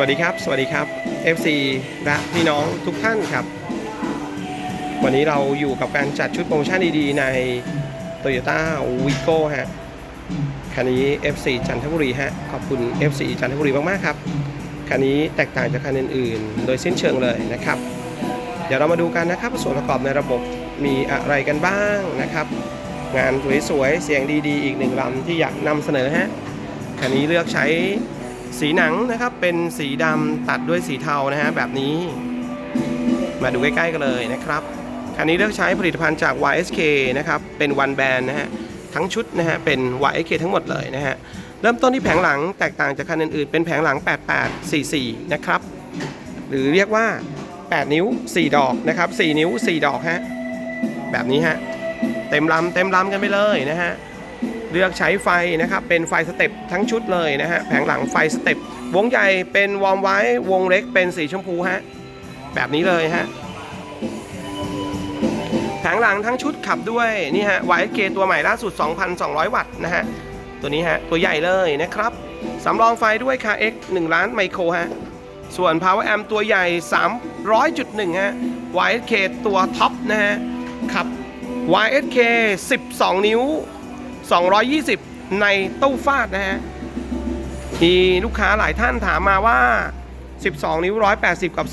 วัสดีครับ สวัสดีครับ FC และพี่น้องทุกท่านครับ วันนี้เราอยู่กับการจัดชุดโปรโมชั่นดีๆ ใน Toyota w i g o ฮะคันนี้ FC จันทบุรีฮะขอบคุณ FC จันทบุรีมากๆครับคันนี้แตกต่างจากคันอื่นๆ โดยสิ้นเชิงเลยนะครับ เดี๋ยวเรามาดูกันนะครับ ส่วนประกอบในระบบมีอะไรกันบ้างนะครับ งานสวยๆเสียงดีๆ อีกหนึ่งลำที่อยากนำเสนอฮะคันนี้เลือกใช้ สีหนังนะครับเป็นสีดำตัดด้วยสีเทานะฮะแบบนี้ มาดูใกล้ๆกันเลยนะครับคันนี้เลือกใช้ผลิตภัณฑ์จาก YSK นะครับเป็น one band นะฮะทั้งชุดนะฮะเป็น YSK ทั้งหมดเลยนะฮะเริ่มต้นที่แผงหลังแตกต่างจากคันอื่นๆ เป็นแผงหลัง 8844 นะครับ หรือเรียกว่า 8 นิ้ว 4 ดอกนะครับ 4 นิ้ว 4 ดอกฮะแบบนี้ฮะเต็มลำเต็มลำกันไปเลยนะฮะ เลือกใช้ไฟนะครับเป็นไฟสเต็ปทั้งชุดเลยนะฮะแผงหลังไฟสเต็ปวงใหญ่เป็นวอร์มไว้วงเล็กเป็นสีชมพูฮะแบบนี้เลยฮะแผงหลังทั้งชุดขับด้วยนี่ฮะ YSK ตัวใหม่ล่าสุด 2,200 วัตต์นะฮะตัวนี้ฮะตัวใหญ่เลยนะครับสำรองไฟด้วย KX 1 ล้านไมโครฮะส่วน Power Amp ตัวใหญ่ 300.1 ฮะ YSK ตัวท็อปนะฮะขับ YSK 12 นิ้ว 220 ในตู้ฟาดนะฮะมีลูกค้าหลายท่านถามมาว่า 12 นิ้ว 180 กับ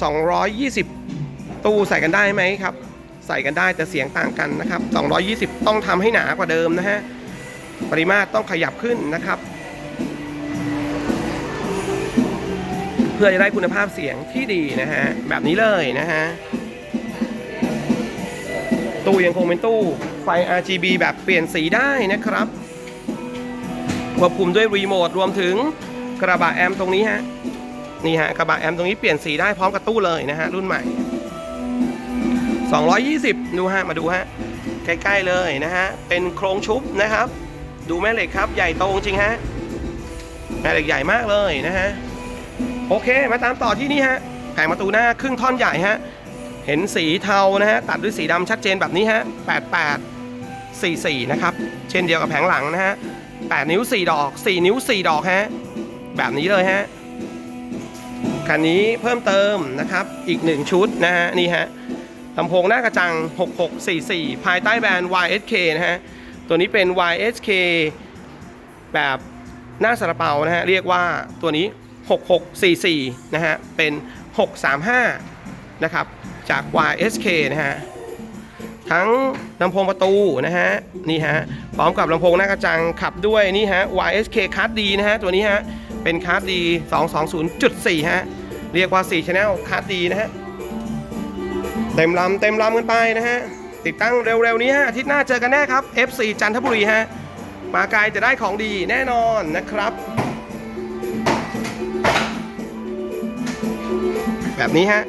220 ตู้ใส่กันได้ไหมครับ ใส่กันได้แต่เสียงต่างกันนะครับ 220 ต้องทำให้หนากว่าเดิมนะฮะ ปริมาตรต้องขยับขึ้นนะครับ เพื่อจะได้คุณภาพเสียงที่ดีนะฮะ แบบนี้เลยนะฮะ ตู้ยังคงเป็นตู้ ไฟ RGB แบบเปลี่ยนสีได้นะครับควบคุมด้วยรีโมทรวมถึงกระบะแอมตรงนี้ฮะนี่ฮะกระบะแอมตรงนี้เปลี่ยนสีได้พร้อมกับตู้เลยนะฮะรุ่นใหม่ 220 ดูฮะมาดูฮะใกล้ๆเลยนะฮะเป็นโครงชุบนะครับ ดูแม่เหล็กครับใหญ่โตจริงฮะแม่เหล็กใหญ่มากเลยนะฮะโอเคมาตามต่อที่นี่ฮะแผงประตูหน้าครึ่งท่อนใหญ่ฮะเห็นสีเทานะฮะตัดด้วยสีดำชัดเจนแบบนี้ฮะ88 44 นะครับ เช่นเดียวกับแผงหลังนะฮะ8นิ้ว 4 ดอก 4 นิ้ว 4 ดอกฮะ แบบนี้เลยฮะคันนี้เพิ่มเติมนะครับ อีก 1 ชุดนะฮะ นี่ฮะลำโพงหน้ากระจัง 6644 ภายใต้แบรนด์ YSK นะฮะ ตัวนี้เป็น YSK แบบหน้าสาระเปานะฮะ เรียกว่าตัวนี้ 6644 นะฮะ เป็น 635 นะครับ จาก YSK นะฮะ ทั้งลำโพงประตูนะฮะนี่ฮะพร้อมกับลำโพงหน้ากระจังขับด้วยนี่ฮะ YSK คาร์ดดีนะฮะตัวนี้ฮะเป็นคาร์ดดี220.4 ฮะ เรียกว่า 4 Channel คาร์ดดีนะฮะ เต็มลำเต็มลำกันไปนะฮะ ติดตั้งเร็วๆนี้ฮะอาทิตย์หน้าเจอกันแน่ครับ FC จันทบุรีฮะ มาไกลจะได้ของดีแน่นอนนะครับ แบบนี้ฮะ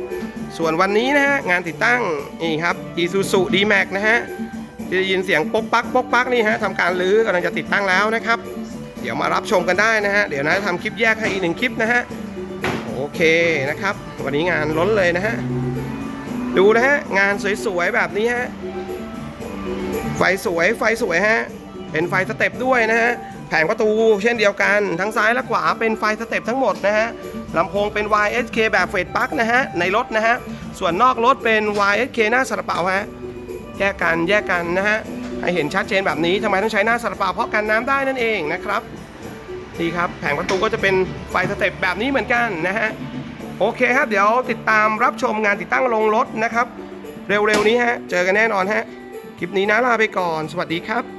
ส่วนวันนี้นะฮะงานติดตั้งนี่ครับ Isuzu D-Max นะฮะที่ได้ยินเสียงปกปักปกปักนี่ฮะทำการรื้อกำลังจะติดตั้งแล้วนะครับ เดี๋ยวมารับชมกันได้นะฮะเดี๋ยวนะทำคลิปแยกให้อีกหนึ่งคลิปนะฮะโอเคนะครับ วันนี้งานล้นเลยนะฮะดูนะฮะงานสวยๆแบบนี้ฮะไฟสวยไฟสวยฮะเป็นไฟสเต็ปด้วยนะฮะแผงประตูเช่นเดียวกัน ทั้งซ้ายและขวาเป็นไฟสเต็ปทั้งหมดนะฮะ ลำโพงเป็น YSK แบบเฟดปลั๊กนะฮะ ในรถนะฮะ ส่วนนอกรถเป็น YSK หน้าสระเปาฮะ แยกกันแยกกันนะฮะ ให้เห็นชัดเจนแบบนี้ทำไมต้องใช้หน้าสระเปาเพราะกันน้ำได้นั่นเองนะครับนี่ครับ แผงประตูก็จะเป็นไฟสเต็ปแบบนี้เหมือนกันนะฮะ โอเคครับ เดี๋ยวติดตามรับชมงานติดตั้งลงรถนะครับ เร็วๆนี้ฮะ เจอกันแน่นอนฮะ คลิปนี้นะลาไปก่อน สวัสดีครับ